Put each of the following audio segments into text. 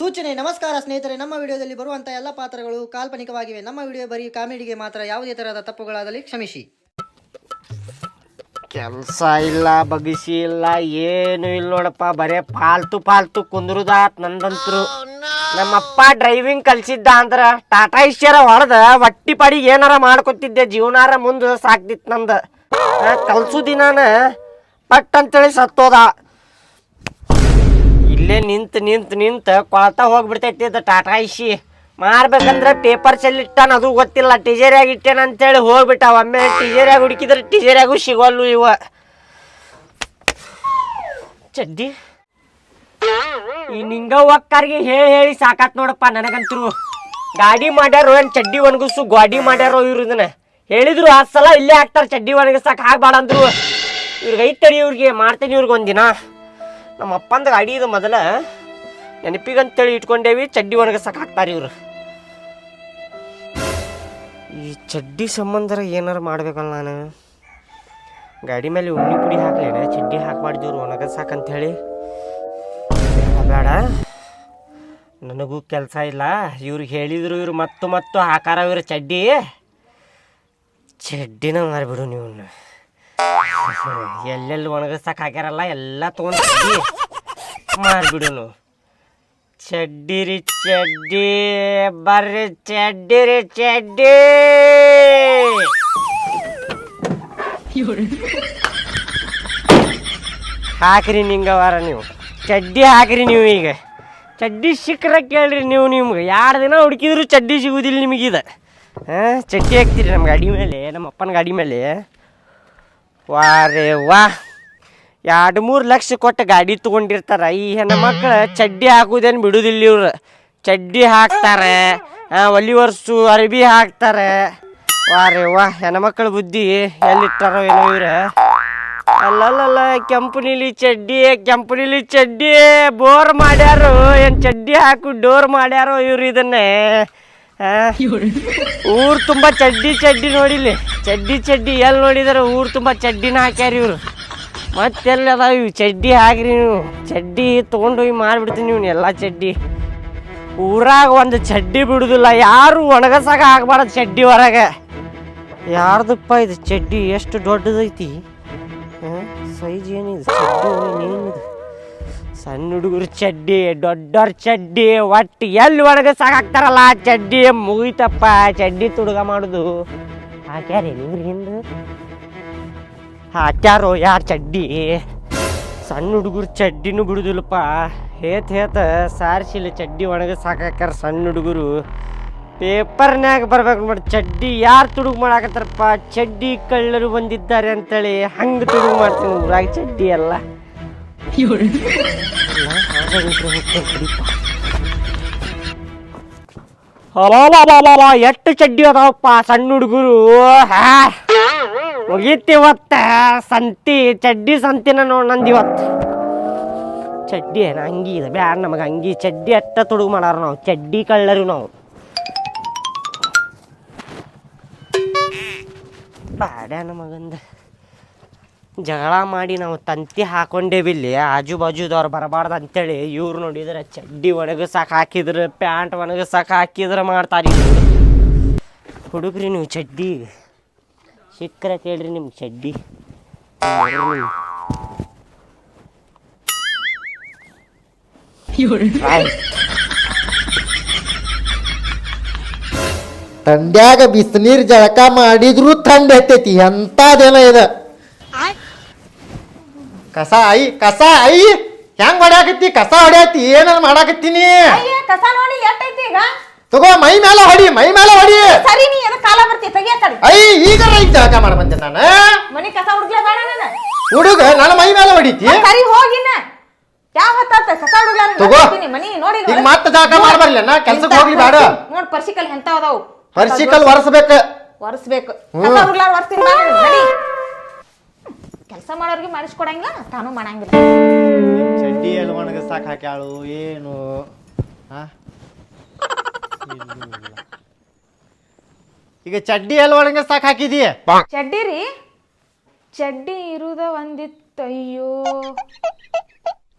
ಸೂಚನೆ, ನಮಸ್ಕಾರ ಸ್ನೇಹಿತರೆ, ನಮ್ಮ ವಿಡಿಯೋದಲ್ಲಿ ಬರುವಂಥ ಎಲ್ಲ ಪಾತ್ರಗಳು ಕಾಲ್ಪನಿಕವಾಗಿವೆ. ನಮ್ಮ ವಿಡಿಯೋ ಬರೀ ಕಾಮಿಡಿಗೆ ಮಾತ್ರ, ಯಾವುದೇ ತರಹದ ತಪ್ಪುಗಳಾದಲ್ಲಿ ಕ್ಷಮಿಸಿ. ಕೆಲಸ ಇಲ್ಲ ಬಗಿಸಿ ಇಲ್ಲ, ಏನು ಇಲ್ಲ ನೋಡಪ್ಪ, ಬರೇ ಪಾಲ್ತು ಪಾಲ್ತು ಕುಂದ್ರುದಾತ್ ನಂದಂತ್ರು. ನಮ್ಮಪ್ಪ ಡ್ರೈವಿಂಗ್ ಕಲ್ಸಿದ್ದ ಅಂದ್ರ ಟಾಟಾ ಇಶ್ಯರ ಹೊಡೆದ ಹೊಟ್ಟಿ ಪಾಡಿಗೆ ಏನಾರ ಮಾಡ್ಕೊತಿದ್ದೆ, ಜೀವನಾರ ಮುಂದೆ ಸಾಕ್ತಿತ್ತು ನಂದು. ಕಲ್ಸು ದಿನಾನ ಪಟ್ ಅಂತೇಳಿ ಸತ್ತೋದ. ಇಲ್ಲೇ ನಿಂತ ನಿಂತ ನಿಂತ ಕೊಳತ ಹೋಗ್ಬಿಡ್ತೈತಿ ಅದು ಟಾಟಾ ಇಶಿ ಮಾರ್ಬೇಕಂದ್ರೆ ಪೇಪರ್ ಚೆಲ್ಲಿಟ್ಟಾನ ಅದು ಗೊತ್ತಿಲ್ಲ. ಟಿಜೇರಿಯಾಗ ಇಟ್ಟೇನ ಅಂತೇಳಿ ಹೋಗ್ಬಿಟ್ಟ ಒಮ್ಮೆ ಟಿಜೇರಿಯಾಗ ಹುಡುಕಿದ್ರೆ ಟಿಜೇರಿಯಾಗೂ ಸಿಗೋಲ್ಲು ಇವ. ಚಡ್ಡಿ. ಈ ನಿಂಗ ಒಕ್ಕಾರಿಗೆ ಹೇಳಿ ಹೇಳಿ ಸಾಕಾತ್ ನೋಡಪ್ಪ ನನಗಂತರು ಗಾಡಿ ಮಾಡ್ಯಾರೋ ಏನ್ ಚಡ್ಡಿ ಒಣಗಿಸು, ಗಾಡಿ ಮಾಡ್ಯಾರೋ ಇವ್ರು ಇದನ್ನ. ಹೇಳಿದ್ರು ಆ ಸಲ ಇಲ್ಲೇ ಹಾಕ್ತಾರ ಚಡ್ಡಿ ಒಣಗಿಸಕ್ ಆಗ್ಬೇಡ ಅಂದ್ರು. ಇವ್ರಿಗೆ ಐತಡಿ ಇವ್ರಿಗೆ, ಮಾಡ್ತೀನಿ ಇವ್ರಿಗೆ ಒಂದಿನ. ನಮ್ಮ ಅಪ್ಪಂದ ಗಾಡಿ ಇದು ಮೊದಲ ನೆನಪಿಗಂತೇಳಿ ಇಟ್ಕೊಂಡೇವಿ, ಚಡ್ಡಿ ಒಣಗಿಸಕ್ಕೆ ಹಾಕ್ತಾರೆ ಇವರು. ಈ ಚಡ್ಡಿ ಸಂಬಂಧ ಏನಾರು ಮಾಡ್ಬೇಕಲ್ಲ ನಾನು? ಗಾಡಿ ಮೇಲೆ ಉಣ್ಣಿ ಪುಡಿ ಹಾಕ್ಲೇನೆ, ಚಡ್ಡಿ ಹಾಕ್ಬಾರ್ದು ಇವ್ರು ಒಣಗಸಾಕಂತ ಹೇಳಿ ಬೇಡ. ನನಗೂ ಕೆಲಸ ಇಲ್ಲ. ಇವ್ರಿಗೆ ಹೇಳಿದ್ರು, ಇವ್ರು ಮತ್ತು ಮತ್ತು ಹಾಕಾರ ಇವರು ಚಡ್ಡಿ. ಚಡ್ಡಿನ ಮಾರಿಬಿಡು ನೀವು ಎಲ್ಲೆಲ್ಲಿ ಒಣಗಿಸಕ್ಕೆ ಹಾಕ್ಯಾರಲ್ಲ ಎಲ್ಲ ತೊಗೊಂಡು ಮಾರಿಬಿಡುನು. ಚಡ್ಡಿ ರೀ ಚಡ್ಡಿ, ಬರ್ರಿ, ಚಡ್ಡಿರಿ, ಚಡ್ಡಿ. ಹಾಕ್ರಿ ನಿಂಗವಾರ ನೀವು. ಚಡ್ಡಿ ಹಾಕ್ರಿ ನೀವು ಈಗ. ಚಡ್ಡಿ ಸಿಕ್ಕರೆ ಕೇಳ್ರಿ ನೀವು ನಿಮ್ಗೆ. ಎರಡು ದಿನ ಹುಡುಕಿದ್ರು ಚಡ್ಡಿ ಸಿಗುದಿಲ್ಲ ನಿಮಗೆ ಹಾಂ ಚಡ್ಡಿ ಹಾಕ್ತೀರಿ ನಮ್ಮ ಗಾಡಿ ಮೇಲೆ ನಮ್ಮ ಅಪ್ಪನ ಗಾಡಿ ಮೇಲೆ. ವಾ ರೇ ವಾ. ಎರಡು ಮೂರು ಲಕ್ಷ ಕೊಟ್ಟು ಗಾಡಿ ತಗೊಂಡಿರ್ತಾರ. ಈ ಹೆಣ್ಮಕ್ಳು ಚಡ್ಡಿ ಹಾಕುದೇನು ಬಿಡುದಿಲ್ಲ ಇವ್ರು. ಚಡ್ಡಿ ಹಾಕ್ತಾರೆ. ಒಲಿ ಒರೆಸು, ಅರ್ಬಿ ಹಾಕ್ತಾರೆ. ವಾ ರೇ ವಾ ಹೆಣ್ಮಕ್ಳ ಬುದ್ಧಿ ಎಲ್ಲಿಟ್ಟಾರೋ ಏನೋ ಇವ್ರು. ಅಲ್ಲಲ್ಲ ಕೆಂಪು ನೀಲಿ ಚಡ್ಡಿ, ಕೆಂಪು ನೀಲಿ ಚಡ್ಡಿ, ಬೋರ್ ಮಾಡ್ಯಾರು, ಏನು ಚಡ್ಡಿ ಹಾಕು ಡೋರ್ ಮಾಡ್ಯಾರೋ ಇವ್ರು ಇದನ್ನೇ. ಊರ್ ತುಂಬಾ ಚಡ್ಡಿ ಚಡ್ಡಿ ನೋಡಿಲಿ ಚಡ್ಡಿ ಚಡ್ಡಿ ಎಲ್ಲಿ ನೋಡಿದಾರೆ, ಊರ್ ತುಂಬಾ ಚಡ್ಡಿನ ಹಾಕ್ಯಾರ ಇವ್ರು. ಮತ್ತೆಲ್ಲ ಅದಾವ ಇವು ಚಡ್ಡಿ ಹಾಕ್ರಿ ನೀವು. ಚಡ್ಡಿ ತೊಗೊಂಡೋಗಿ ಮಾಡಿಬಿಡ್ತೀನಿ ನೀವು ಎಲ್ಲ ಚಡ್ಡಿ. ಊರಾಗ ಒಂದು ಚಡ್ಡಿ ಬಿಡುದಿಲ್ಲ. ಯಾರು ಒಣಗಸಾಗ ಆಗಬಾರ್ದು ಚಡ್ಡಿ ಹೊರಗೆ ಯಾರ್ದಪ್ಪ ಇದು ಚಡ್ಡಿ ಎಷ್ಟು ದೊಡ್ಡದೈತಿ? ಸೈಜ್ ಏನಿದೆ? ಚಡ್ಡಿ ಸಣ್ಣ ಹುಡುಗರು ಚಡ್ಡಿ ದೊಡ್ಡವ್ರ ಚಡ್ಡಿ, ಒಟ್ಟು ಎಲ್ಲಿ ಒಳಗೆ ಸಾಕಾಗ್ತಾರಲ್ಲ ಆ ಚಡ್ಡಿ ಮುಗಿತಪ್ಪ. ಚಡ್ಡಿ ತುಡುಗ ಮಾಡುದು. ಹಾಕ್ಯಾರ ಇವ್ರ ಹಿಂದೆ? ಹಾಕ್ಯಾರೋ ಯಾರು ಚಡ್ಡಿ? ಸಣ್ಣ ಹುಡುಗರು ಚಡ್ಡಿನೂ ಬಿಡುದಿಲ್ಲಪ್ಪ. ಹೇತ್ ಹೇತ ಸಾರಿಸಿಲ್ಲ ಚಡ್ಡಿ ಒಣಗ ಸಾಕಾಕ್ಯಾರ ಸಣ್ಣ ಹುಡುಗರು. ಪೇಪರ್ನ್ಯಾಗ ಬರ್ಬೇಕು ನೋಡಿ, ಚಡ್ಡಿ ಯಾರು ತುಡುಗು ಮಾಡಾಕತ್ತಾರಪ್ಪ? ಚಡ್ಡಿ ಕಳ್ಳರು ಬಂದಿದ್ದಾರೆ ಅಂತೇಳಿ ಹಂಗೆ ತುಡುಗು ಮಾಡ್ತೀನಿ ಊರಾಗ ಚಡ್ಡಿ ಎಲ್ಲ ಎಷ್ಟು ಚಡ್ಡಿ ಅದಾವಪ್ಪ ಸಣ್ಣ ಹುಡುಗರು? ಮುಗೀತಿವತ್ತ ಸಂತಿ, ಚಡ್ಡಿ ಸಂತಿನ ನೋಡ್ ನಂದು ಇವತ್ತು. ಚಡ್ಡಿ ಏನ ಅಂಗಿ ಇದೆ? ಬ್ಯಾಡ ನಮಗೆ ಅಂಗಿ. ಚಡ್ಡಿ ಅಟ್ಟ ತುಡುಗು ಮಾಡಾರ ನಾವು. ಚಡ್ಡಿ ಕಳ್ಳರು ನಾವು. ಬ್ಯಾಡ ನಮಗಂದ. ಜಗಳ ಮಾಡಿ ನಾವು ತಂತಿ ಹಾಕೊಂಡೇವಿ ಇಲ್ಲಿ. ಆಜು ಬಾಜುದವ್ರು ಬರಬಾರ್ದು ಅಂತೇಳಿ ಇವ್ರು ನೋಡಿದ್ರೆ ಚಡ್ಡಿ ಒಣಗಸಾಕ ಹಾಕಿದ್ರೆ, ಪ್ಯಾಂಟ್ ಒಣಗಸಾಕ ಹಾಕಿದ್ರೆ ಮಾಡ್ತಾರೆ ಹುಡುಗ್ರಿ ನೀವು ಚಡ್ಡಿ. ಸಿಕ್ಕರೆ ಕೇಳ್ರಿ ನಿಮ್ಗೆ ಚಡ್ಡಿ ತಂಡ್ಯಾಗ ಬಿಸಿನೀರ್ ಜಳಕ ಮಾಡಿದ್ರು ಥಂಡ್ ಹತ್ತೈತಿ ಎಂತದೇನ ಇದ? ಕಸ ಐ ಕಸ ಐ. ಹೆಂಗ್ ಹೊಡ್ಯಾಕತ್ತಿ? ಕಸ ಹೊಡ್ಯಾತಿ ಏನನ್ ಮಾಡಾಕತ್ತೀನಿ? ಅಯ್ಯ ಕಸ ನೋಡಿ ಎಷ್ಟೈತಿ ಈಗ? ತಗೋ ಮೈ ಮೇಲೆ ಹೊಡಿ ಮೈ ಮೇಲೆ ಹೊಡಿ. ಸರಿ ನೀ ಎದಕ್ ಕಾಲ ಬರ್ತಿ? ತೆಗಿಯ ಕಡೆ. ಐ ಈಗ ರೈ ಜಾಗ ಮಾಡ ಬಂದೆ ನಾನು. ಮನೆ ಕಸ ಹುಡುಗ್ಲ ಬೇಡ ನಾನು. ಹುಡುಗ ನನ್ನ ಮೈ ಮೇಲೆ ಹೊಡಿತಿ? ಸರಿ ಹೋಗಿನ ಯಾವ ಹೊತ್ತಾತ ಕಸ ಹುಡುಗ್ಲ ತಗೋ. ಮನಿ ನೋಡಿ ಈಗ ಮತ್ತೆ ಮಾಡ ಬರ್ಲಿ ನಾ ಕೆಲ್ಸಕ್ಕೆ ಹೋಗ್ಲಿ ಬೇಡ. ನೋಡ್ ಪರ್ಸಿಕಲ್ ಎಂತ ಅದಾವು. ಪರ್ಸಿಕಲ್ ವರ್ಸಬೇಕು ವರ್ಸಬೇಕು ಕಸ ಹುಡುಗ್ಲ ನೀನು, ನಡಿ. ಕೆಲಸ ಮಾಡೋರಿಗೆ ಮಾಡಿಸ್ಕೊಡಂಗಿಲ್ಲ ತಾನು ಮಾಡಂಗಿಲ್ಲ. ಚಡ್ಡಿ ಎಲ್ಲಿ ಒಣಗಿಸಾಕ ಹಾಕ್ಯಾಳು ಏನು? ಹಾ? ಈಗ ಚಡ್ಡಿ ಎಲ್ಲ ಒಳಗೆ ಸಾಕ್ ಹಾಕಿದಿ ಚಡ್ಡಿ ರೀ. ಚಡ್ಡಿ ಇರುದ ಒಂದಿತ್ತು ಅಯ್ಯೋ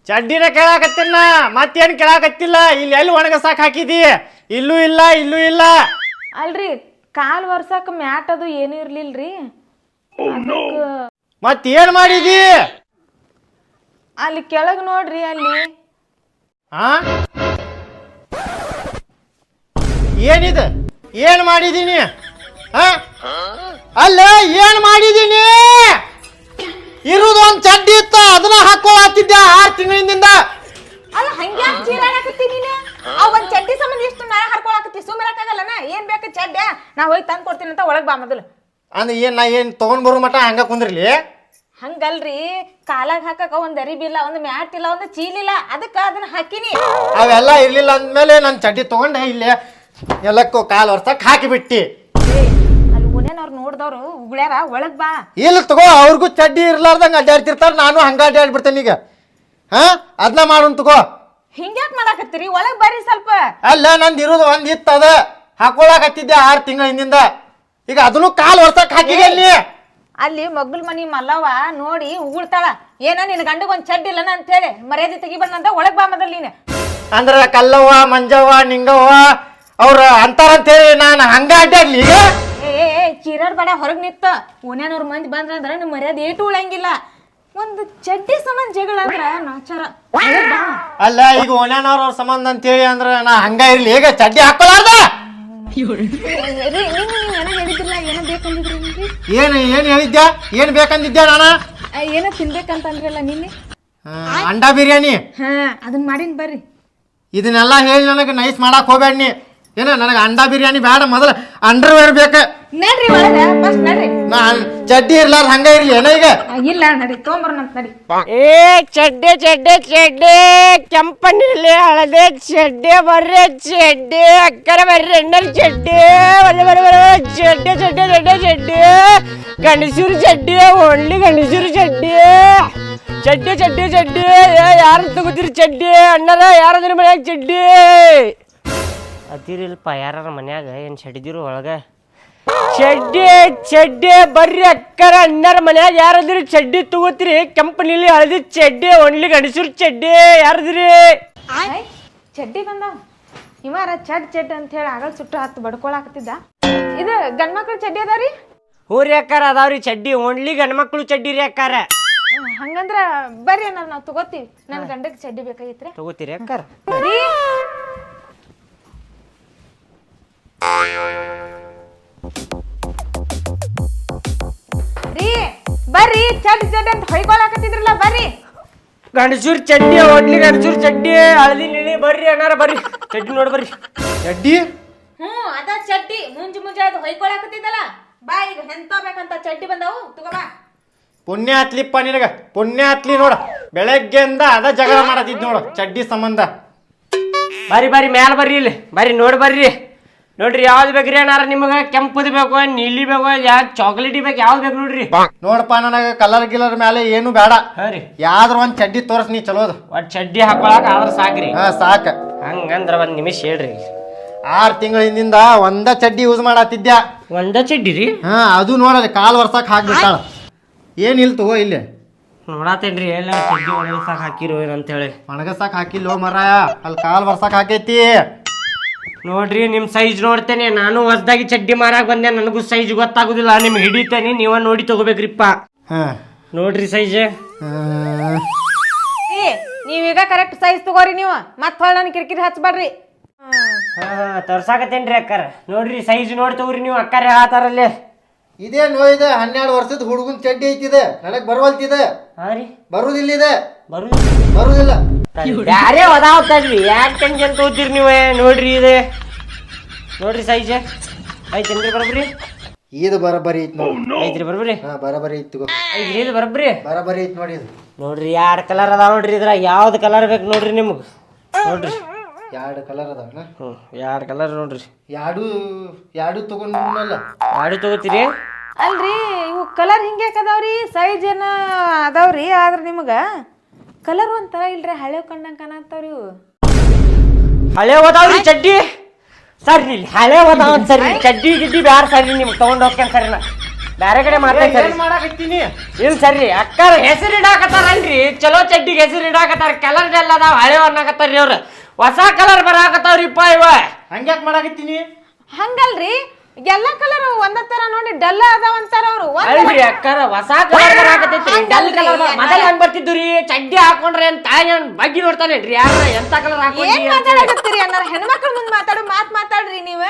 ಚಡ್ಡಿನ ಕೇಳಾಕತ್ತಿಲ್ಲ ಮತ್ತೇನ್ ಕೇಳಾಕತ್ತಿಲ್ಲ ಇಲ್ಲಿ ಎಲ್ಲಿ ಒಣಗಸಾಕ್ ಹಾಕಿದಿ ಇಲ್ಲೂ ಇಲ್ಲ ಇಲ್ಲೂ ಇಲ್ಲ. ಅಲ್ರಿ ಕಾಲ್ ವರ್ಷಾಕ ಮ್ಯಾಟ್ ಅದು ಏನು ಇರ್ಲಿಲ್ರಿ. ಮತ್ತೇನ್ ಮತ್ ಏನ್ ಮಾಡಿದಿ ಅಲ್ಲಿ ಕೆಳಗ್ ನೋಡ್ರಿ ಅಲ್ಲಿ. ಆ? ಏನಿದು? ಏನ್ ಮಾಡಿದೀನಿ ಆ? ಅಲ್ಲ ಏನ್ ಮಾಡಿದೀನಿ ಇರುದು ಒಂದ್ ಚಡ್ಡಿ ಇತ್ತು ಅದನ್ನ ಹಾಕೊಳತ್ತಿದ್ದೆ ಆರು ತಿಂಗಳಿಂದ. ಅಲ್ಲ ಹಂಗ್ಯಾ ಚೀರಾಡಕತ್ತಿ ನೀನು? ಆ ಒಂದ್ ಚಡ್ಡಿ ಸಂಬಂಧ ಇಷ್ಟು ನಾಳೆ ಹರ್ಕೊಳಕತ್ತಿ ಸುಮ್ಮನೆ ಏನ್ ಬೇಕು ಚಡ್ಡಿ? ನಾ ಹೋಗಿ ತಂದು ಕೊಡ್ತೀನಿ ಅಂತ ಒಳಗ್ ಬಾ ಮೊದಲು. ಅಂದ್ರೆ ಏನ್ ನಾ ಏನ್ ತಗೊಂಡ್ ಬರೋ ಮಟ ಹಂಗ ಕುಂದ್ರಲಿ? ಹಂಗಲ್ರಿ ಕಾಲಾಗ ಹಾಕಕ ಒಂದ್ ಅರಿಬಿ ಇಲ್ಲ ಒಂದ್ ಮ್ಯಾಟ್ ಇಲ್ಲ ಒಂದ್ ಚೀಲ ಇಲ್ಲ ಅದಕ್ಕ ಅದನ್ನ ಹಾಕಿನಿ. ಅವೆಲ್ಲ ಇರ್ಲಿಲ್ಲ ಅಂದ್ಮೇಲೆ ನನ್ ಚಡ್ಡಿ ತಗೊಂಡೆ ಇಲ್ಲೇ. ಎಲ್ಲಕ್ಕೂ ಕಾಲ್ ವರ್ಷಕ್ ಹಾಕಿಬಿಟ್ಟಿ. ಬಿಟ್ಟಿ ಅಲ್ಲಿ ಓನೇನವ್ರು ನೋಡ್ದವ್ರು ಉಗುಳ್ಯಾರ ಒಳಗ್ ಬಾ. ಇಲ್ಲ ತಗೋ ಅವ್ರಿಗೂ ಚಡ್ಡಿ ಇರ್ಲಾರ್ದಂಗ ಅಡ್ಡಾಡ್ತಿರ್ತಾರ ನಾನು ಹಂಗ ಅಡ್ಡಾಡ್ಬಿಡ್ತೇನೆ ಈಗ. ಹಾ ಅದನ್ನ ಮಾಡೋನ್ ತಗೋ. ಹಿಂಗ್ಯಾಕ್ ಮಾಡಾಕತ್ತೀರಿ? ಒಳಗ್ ಬರ್ರಿ ಸ್ವಲ್ಪ. ಅಲ್ಲ ನಂದು ಇರೋದು ಒಂದ್ ಇತ್ತು ಅದ. ಹಾಕೊಳಕತ್ತಿದ್ದೆ ಆರು ತಿಂಗಳ ಹಿಂದಿಂದ. ಈಗ ಅದನ್ನು ಕಾಲ್ ವರ್ಷಕ್ಕೆ ಹಾಕಿದೆ ಅಲ್ಲಿ. ಅಲ್ಲಿ ಮಗ್ಳ ಮನಿ ಮಲ್ಲವ್ವ ನೋಡಿ ಉಗುಳ್ತಾಳ. ಏನ ನಿನ್ ಗಂಡಗ್ ಒಂದ್ ಚಡ್ಡಿ ಇಲ್ಲನ ಅಂತ ಹೇಳಿ ಮರ್ಯಾದೆ ತೆಗಿಬಣ್ಣ ಅಂತ ಒಳಗ್ ಬಾ ಮೊದಲ್ ನೀನ್. ಅಂದ್ರ ಕಲ್ಲವ್ವ ಮಂಜವ್ವ ನಿಂಗವ್ವ ಅವ್ರ ಅಂತಾರಂತೇಳಿ ನಾನು ಹಂಗ ಅಡ್ಡಾಡ್ಲಿ ಏ ಬಡ ಹೊರಗ್ ನಿತ್ತ ಓನ್ಯಾನವ್ರ ಮಂದಿ ಬಂದ್ರ ಅಂದ್ರ ನಿಮ್ ಮರ್ಯಾದೆ ಏಟು ಉಳಂಗಿಲ್ಲ. ಒಂದು ಚಡ್ಡಿ ಸಂಬಂಧ ಜಗಳ ಅಂದ್ರ ನಾಚಾರ. ಅಲ್ಲ ಈಗ ಓಣ್ಯಾನವ್ರ ಅವ್ರ ಸಂಬಂಧ ಅಂತ ಹೇಳಿ ಅಂದ್ರ ನಾ ಹಂಗ ಇರ್ಲಿ. ಈಗ ಚಡ್ಡಿ ಹಾಕೊಳ್ಳಾರ್ದ ಏನೋ ಏನೋ ಬೇಕಂದಿದ್ರಿ ನಿಮ್ಗೆ ಏನು ಏನು ಹೇಳಿದ್ಯಾ? ಏನು ಬೇಕಂದಿದ್ಯಾ ನಾನು? ಏನೋ ತಿನ್ಬೇಕಂತಂದ್ರಲ್ಲ ನಿನ್ನೆ? ಆ, ಅಂಡಾ ಬಿರಿಯಾನಿ. ಹಾ ಅದನ್ನ ಮಾಡಿನ್ ಬರ್ರಿ. ಇದನ್ನೆಲ್ಲ ಹೇಳಿ ನನಗೆ ನೈಸ್ ಮಾಡಕ್ ಹೋಗ್ಬೇಡ ನೀ ಏನ ನನಗೆ ಅಂಡಾ ಬಿರಿಯಾನಿ ಬೇಡ ಮೊದಲು ಅಂಡರ್ವೇರ್ ಬೇಕ ನಡ್ರಿ ಒಳಗ ಫಸ್ಟ್ ನಡ್ರಿ ನಾ ಚಡ್ಡಿ ಇರ್ಲಾರ್ದ ಹಂಗ ಇರ್ಲಿ ಏನ ಈಗ ಆ, ಇಲ್ಲ ನಡಿ ತೊಗೊಂಬರ್ನಂತ ನಡಿ ಏ ಚಡ್ಡೆ ಚಡ್ಡೆ ಚಡ್ಡೆ ಕೆಂಪನಿಲಿ ಹಳದೆ ಚಡ್ಡೆ ಬರ್ರೆ ಚಡ್ಡೆ ಅಕ್ಕರ ಬರ್ರೆ ಎಣ್ಣಲ್ ಚಡ್ಡೆ ಬರ್ರೆ ಬರ್ರೆ ಬರ್ರೆ ಚಡ್ಡೆ ಚಡ್ಡೆ ಚಡ್ಡೆ ಚಡ್ಡೆ ಗಣಸೂರು ಚಡ್ಡೆ ಒಳ್ಳೆ ಗಣಸೂರು ಚಡ್ಡೆ ಚಡ್ಡೆ ಚಡ್ಡೆ ಚಡ್ಡೆ ಏ ಯಾರು ತಗೋತೀರಿ ಚಡ್ಡೆ ಅಣ್ಣರ ಯಾರದ್ರ ಮನ್ಯಾಗ ಚಡ್ಡಿ ಅದಿರಿಲ್ಪ ಯಾರ ಮನ್ಯಾಗ ಏನು ಚಡಿದಿರು ಒಳಗೆ? ಚಡ್ಡಿ ಚಡ್ಡಿ ಬರ್ರಿ ಅಕ್ಕರ ಅಣ್ಣರ ಮನ್ಯಾಗ ಯಾರದ್ರಿ ಚಡ್ಡಿ ತಗೋತೀರಿ ಕೆಂಪು ನೀಲಿ ಹಳದಿ ಚಡ್ಡಿ ಒಣ್ಲಿ ಗಣಸೂರು ಚಡ್ಡಿ ಯಾರದ್ರಿ? ಆಯ್ ಚಡ್ಡಿ ಬಂದಾವ ಇವಾರ ಚಡ್ ಚಡ್ ಅಂತ ಹೇಳಿ ಆಗಲ್ ಸುಟ್ಟು ಹತ್ತು ಬಡ್ಕೊಳಕತ್ತಿದ್ದ. ಇದು ಗಂಡ್ ಮಕ್ಳು ಚಡ್ಡಿ ಅದಾರಿ ಊರಿ ಅಕ್ಕಾರ ಅದಾವ್ರಿ ಚಡ್ಡಿ ಒಣ್ಲಿ ಗಂಡ್ಮಕ್ಳು ಚಡ್ಡಿ ರೀ ಅಕ್ಕಾರ. ಹ್ಮ್, ಹಂಗಂದ್ರ ಬರ್ರಿ ಅಣ್ಣ ನಾವು ತಗೋತಿವಿ. ನನ್ನ ಗಂಡಗ್ ಚಡ್ಡಿ ಬೇಕಾಗಿತ್ರಿ. ತಗೋತೀರಿ ಅಕ್ಕಾರ. ರೀ? ರೀ ಬರ್ರಿ ಚಡ್ ಚಡ್ ಅಂತ ಹೊಯ್ಕೊಳಕತ್ತಿದ್ರಲ್ಲ ಬರ್ರಿ. ಗಂಡಸೂರ್ ಚಡ್ಡಿ ಒಣ್ಲಿ ಗಂಡಸೂರ್ ಚಡ್ಡಿ ಹಳದಿ ನಿಳಿ ಬರ್ರಿ ಅಣ್ಣಾರ ಬರ್ರಿ. ಚಡ್ಡಿ ನೋಡಿ ಬರ್ರಿ. ಚಡ್ಡಿ? ಹ್ಞೂ ಅದ ಚಡ್ಡಿ. ಮುಂಜಿ ಮುಂಜೆ ಅದು ಹೊಯ್ಕೊಳಕತ್ತಿದ್ದಲ್ಲ. ಬಾ ಈಗ ಎಂತ ಬೇಕಂತ ಚಡ್ಡಿ ಬಂದವು. ತಗೋಬಾ ಪುಣ್ಯ ಹತ್ಲಿಪ್ಪ ನಿನಗ. ಪುಣ್ಯ ಹತ್ಲಿ ನೋಡ. ಬೆಳಗ್ಗೆಯಿಂದ ಅದ ಜಗಳ ಮಾಡತ್ತಿದ್ ನೋಡು. ಚಡ್ಡಿ ಸಂಬಂಧ. ಬರ್ರಿ ಬರ್ರಿ ಮ್ಯಾಲ ಬರ್ರಿ ಇಲ್ಲಿ. ಬರ್ರಿ ನೋಡಿ ಬರ್ರಿ. ನೋಡ್ರಿ ಯಾವ್ದು ಬೇಕ್ರಿ ಅಣ್ಣಾರ ನಿಮಗೆ? ಕೆಂಪು ಬೇಕು ನೀಲಿ ಬೇಕು ಯಾ ಚಾಕ್ಲೇಟಿ ಬೇಕು ಯಾವ್ದು ಬೇಕು ನೋಡ್ರಿ? ನೋಡಪ್ಪ ನನಗ ಕಲರ್ ಗಿಲರ್ ಮೇಲೆ ಏನು ಬೇಡ ಹಾ ರೀ. ಯಾವ್ದ್ರ ಒಂದ್ ಚಡ್ಡಿ ತೋರ್ಸ್ ನೀ ಚಲೋದು ಒಟ್ ಚಡ್ಡಿ ಹಾಕೊಳಕ್ ಆದ್ರ ಸಾಕ್ರಿ. ಹಾ ಸಾಕ. ಹಂಗಂದ್ರ ಒಂದ್ ನಿಮಿಷ ಹೇಳ್ರಿ. ಆರ್ ತಿಂಗಳ ಹಿಂದಿಂದ ಒಂದ ಚಡ್ಡಿ ಯೂಸ್ ಮಾಡತ್ತಿದ್ಯಾ ಒಂದ ಚಡ್ಡಿ ರೀ? ಹಾ ಅದು ನೋಡಲಿ ಕಾಲ್ ವರ್ಷಕ್ ಹಾಕ್ಬಿಟ್ಟಾಳ. ಏನಿಲ್ಲ ತಗೋ ಇಲ್ಲಿ? ನೋಡತ್ತೇನ್ರಿ ಎಲ್ಲ ಚಡ್ಡಿ ಒಣಗಿಸಾಕ್ ಹಾಕಿರೋ ಏನಂತ ಹೇಳಿ ಒಣಗಸಾಕ್ ಹಾಕಿಲ್ಲೋ ಮರ ಅಲ್ಲಿ ಕಾಲ್ ವರ್ಷಕ್ ಹಾಕೈತಿ. ನೋಡ್ರಿ ನಿಮ್ ಸೈಜ್ ನೋಡ್ತೇನೆ. ನಾನು ಹೊಸ್ದಾಗಿ ಚಡ್ಡಿ ಮಾರಾಕ್ ಬಂದೆ. ನನಗೂ ಸೈಜ್ ಗೊತ್ತಾಗುದಿಲ್ಲ. ನಿಮ್ಗೆ ಹಿಡಿತೇನೆ. ನೀವ ನೋಡಿ ತಗೋಬೇಕ್ರಿಪ್ಪ. ಹಾ. ನೋಡ್ರಿ ಸೈಜ್ ಏ ನೀವೀಗ ಕರೆಕ್ಟ್ ಸೈಜ್ ತಗೋರಿ ನೀವು. ಮತ್ತೆ ಹೊಳ್ ನನ್ ಕಿರಿಕಿರಿ ಹಚ್ಬೇಡ್ರಿ. ಹಾ ತರ್ಸಾಕತ್ತೇನ್ರಿ ಅಕ್ಕಾರ. ನೋಡ್ರಿ ಸೈಜ್ ನೋಡಿ ತಗೋರಿ ನೀವು ಅಕ್ಕಾರ ಹೇಳತ್ತಾರಲ್ಲೇ ಇದೇ ನೋ ಇದೆ ಹನ್ನೆರಡು ವರ್ಷದ ಹುಡುಗನ ಚಡ್ಡಿ ಐತಿದೆ ನನಗ್ ಬರುವಲ್ತಿದೆ. ಹಾ ರೀ. ಬರುದಿಲ್ಲ ಇದೆ. ಬರುದು ಬರುದಿಲ್ಲ. ಬ್ಯಾರೆ ಒದಾವತ್ತಲ್ರಿ ಯಾಕೆ ಟೆನ್ಷನ್ ತಗೋತೀರಿ ನೀವು? ನೋಡ್ರಿ ಇದೆ. ನೋಡ್ರಿ ಸೈಜ್. ಐತೇನ್ರಿ ಬರಬ್ರಿ. ಇದು ಬರಬರಿ ಐತ್ ನೋಡಿ ಐತ್ರಿ ಬರಬ್ರಿ. ಹಾ ಬರಬರಿ ಐತ್ ತಗೋ. ಐತ್ರಿ ಇದು ಬರಬ್ರಿ. ಬರಬರಿ ಐತ್ ನೋಡಿ ಇದು. ನೋಡ್ರಿ ಎರಡು ಕಲರ್ ಅದಾವ ನೋಡ್ರಿ ಇದ್ರ ಯಾವ್ದು ಕಲರ್ ಬೇಕು ನೋಡ್ರಿ ನಿಮ್ಗೆ. ನೋಡ್ರಿ. ಎರಡು ಕಲರ್ ಅದಾವನ ಹ್ಞೂ ಎರಡು ಕಲರ್ ನೋಡ್ರಿ. ಎರಡು ಎರಡು ತಗೊಂಡಲ್ಲ? ಎರಡು ತಗೋತೀರಿ? ಅಲ್ರಿ ಇವು ಕಲರ್ ಹಿಂಗೆ ಅದಾವ್ರಿ? ಸೈಜ್ ಏನ ಅದಾವ್ರಿ ಆದ್ರೆ ನಿಮಗೆ? ಕಲರ್ ಒಂಥರ ಇಲ್ರಿ ಹಳೆ ಕಂಡಂಗೆ ಕಾಣತ್ತಾವ್ರಿ ಇವು. ಹಳೆ ಓದಾವ್ರಿ ಚಡ್ಡಿ. ಸರ್ ಇಲ್ಲಿ ಹಳೆ ಓದಾವ್ ಸರಿ ಚಡ್ಡಿ ಗಿಡ್ಡಿ ಬ್ಯಾರ ಸರಿ ನಿಮ್ಗೆ ತಗೊಂಡ್ ಹೋಗ್ತೇನೆ ಸರಿ ನಾ ಬ್ಯಾರೆ ಕಡೆ ಮಾತಾಡ್ತೀನಿ ಮಾಡಾಕತ್ತೀನಿ? ಇಲ್ಲ ಸರಿ ಅಕ್ಕಾರ ಹೆಸರು ಇಡಾಕತ್ತಾರಲ್ರಿ. ಚಲೋ ಚಡ್ಡಿಗೆ ಹೆಸರು ಇಡಾಕತ್ತಾರ. ಕಲರ್ ಎಲ್ಲ ಅದಾವ ಹಳೆ ಅನ್ನಕತ್ತಾರ್ರಿ ಅವ್ರ. ಹೊಸ ಕಲರ್ ಬರಾಕತ್ತಾವ್ರಿಪ್ಪ ಇವ. ಹಂಗ್ಯಾಕ್ ಮಾಡಾಕತ್ತೀನಿ? ಹಂಗಲ್ರಿ ಎಲ್ಲಾ ಕಲರ್ ಒಂದ ತರ ನೋಡಿ ಡಲ್ ಅದಾವ ಅಂತಾರ ಅವ್ರು. ಅಲ್ರಿ ಅಕ್ಕಾರ ಹೊಸ ಕಲರ್ ಡಲ್ ಕಲರ್ ಮೊದಲ ಹಂಗ್ ಬರ್ತಿದ್ದು ಚಡ್ಡಿ ಹಾಕೊಂಡ್ರೆ ಅಂತ ತಾಯಿ ನೋಡ್ತಾನೆ ನೋಡ್ತಾನೇನ್ರಿ ಯಾರ? ಎಂತ ಕಲರ್ ಏನ್ ಮಾತಾಡಕತ್ತೀರಿ ಅನ್ನಾರ? ಹೆಣ್ಮಕ್ಳ ಮುಂದ್ ಮಾತಾಡು ಮಾತ್ ಮಾತಾಡ್ರಿ ನೀವ್.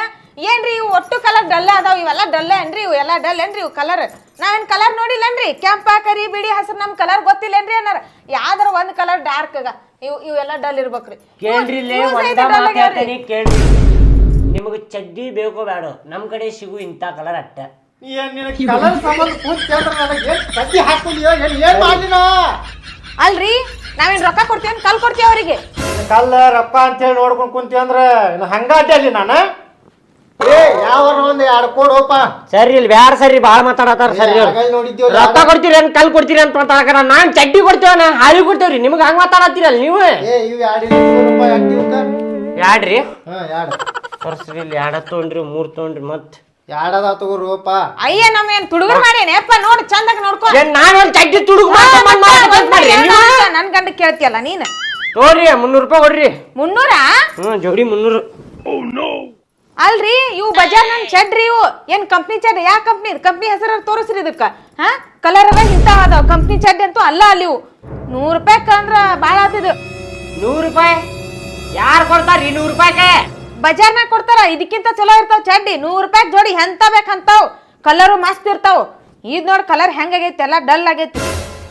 ಏನ್ರಿ ಇವು ಒಟ್ಟು ಕಲರ್ ಡಲ್ ಅದಾವ ಇವೆಲ್ಲ ಡಲ್ ಏನ್ರಿ ಇವು? ಎಲ್ಲಾ ಡಲ್ ಏನ್ರಿ ಇವು ಕಲರ್ ನಾವೇನ್ ಕಲರ್ ನೋಡಿಲ್ಲನ್ರಿ? ಕೆಂಪ ಕರಿ ಬಿಡಿ ಹಸಿರು ನಮ್ ಕಲರ್ ಗೊತ್ತಿಲ್ಲೇನ್ರಿ ಅನ್ನಾರ? ಯಾವ್ದಾರ ಒಂದ್ ಕಲರ್ ಡಾರ್ಕ್ ಇವು ಇವ್ ಇವೆಲ್ಲ ಡಲ್ ಇರ್ಬೇಕ್ರಿ. ಒಂದ ಕೇಳ್ರಿ. ನಿಮಗೆ ಚಡ್ಡಿ ಬೇಕೋ ಬೇಡ ನಮ್ಮ ಕಡೆ ಸಿಗು ಇಂಥ ಕಲರ್ ಅಟ್ಟ. ಏನ್ ನಿನಗ್ ಕಲರ್ ಸಂಬಂಧ ಕೂತ್ ಕೇಳ್ದ್ರ ನನಗೆ? ಏನ್ ಕಡ್ಡಿ ಹಾಕೊಂಡಿಯೋ ಏನ್ ಏನ್ ಮಾಡ್ಲಿ ನಾ ಅಲ್ರಿ ನಾವೇನ್ ರೊಕ್ಕ ಕೊಡ್ತೀವಿ ಕಲ್ ಕೊಡ್ತೀವಿ ಅವರಿಗೆ. ಕಲ್ಲ ರಪ್ಪ ಅಂತೇಳಿ ನೋಡ್ಕೊಂಡ್ ಕುಂತಿ ಅಂದ್ರ ಇನ್ನು ಹಂಗ ನಾನು ಏ ಯಾವ ಒಂದ್ ಎರಡು ಕೊಡೋಪ ಸರಿ ಇಲ್ಲಿ ಬ್ಯಾಡ ಸರಿ ಬಾಳ ಮಾತಾಡತಾರ ಸರಿ ಅವ್ರು. ಆಗಲ್ ನೋಡಿದ್ಯೋ ರೊಕ್ಕ ಕೊಡ್ತೀರಿ ಅಂತ ಕಲ್ ಕೊಡ್ತೀರಿ ಅಂತ ಮಾತಾಡಕರ ನಾನ್ ಚಡ್ಡಿ ಕೊಡ್ತೇವ ಹಾಳಿ ಕೊಡ್ತೇವ್ರಿ. ನಿಮ್ಗೆ ಹಂಗ ಮಾತಾಡತ್ತೀರಲ್ಲ ನೀವು? ಏ ಇವ್ ರೂಪಾಯಿ ಯಾಡ್ರಿ? ಹಾ ಇಲ್ಲಿ ಎರಡ ತೊಗೊಂಡ್ರಿ ಮೂರ್ ತೊಗೊಂಡ್ರಿ ಮತ್ ಎರಡದ ತಗೋರೂಪ ಅಯ್ಯ ನಮ್ಮ ಏನ್ ತುಡುಗರ್ ಮಾಡೇನಿ ಯಪ್ಪ ನೋಡಿ ಚಂದಾಗ ನೋಡ್ಕೊ. ಏನ್ ನಾನ್ ಒಂದ್ ಚಡ್ಡಿ ತುಡುಗ್ ಮತ್ತೆ ನನ್ ಗಂಡ ಕೇಳ್ತಿಯಲ್ಲ ನೀನ್? ತೋರಿ ಮುನ್ನೂರು ರೂಪಾಯಿ ಕೊಡ್ರಿ. ಮುನ್ನೂರ? ಹ್ಮ್ ಜೋಡಿ ಮುನ್ನೂರು. ಅಲ್ರಿ ಇವು ಬಜಾರ್ ನನ್ ಚಡ್ರಿ ಇವು. ಏನ್ ಕಂಪ್ನಿ ಚಡ್ ಯಾ ಕಂಪ್ನಿ ಕಂಪ್ನಿ ಹೆಸರು ತೋರಿಸ್ರಿ ಇದಕ್ಕ. ಹಾ? ಕಲರ್ ಅವ ಇಂತಾವ ಅದಾವ. ಕಂಪ್ನಿ ಚಡ್ಡಿ ಅಂತೂ ಅಲ್ಲ ಅಲ್ಲಿ ಇವು. ನೂರು ರೂಪಾಯಿ ಅಂದ್ರ ಬಾಳ ಆತಿದು ನೂರು ರೂಪಾಯಿ? ಯಾರು ಕೊಡ್ತಾರ್ರಿ ನೂರು ರೂಪಾಯಿಗೆ? ಬಜಾರ್ನಾಗ ಕೊಡ್ತಾರ ಇದಕ್ಕಿಂತ ಚಲೋ ಇರ್ತಾವ ಚಡ್ಡಿ. ನೂರು ರೂಪಾಯಿ ಜೋಡಿ ಎಂತ ಬೇಕಂತಾವ್? ಕಲರು ಮಸ್ತ್ ಇರ್ತಾವ. ಇದ್ ನೋಡ್ ಕಲರ್ ಹೆಂಗಾಗೈತಿ ಎಲ್ಲ ಡಲ್ ಆಗೈತಿ.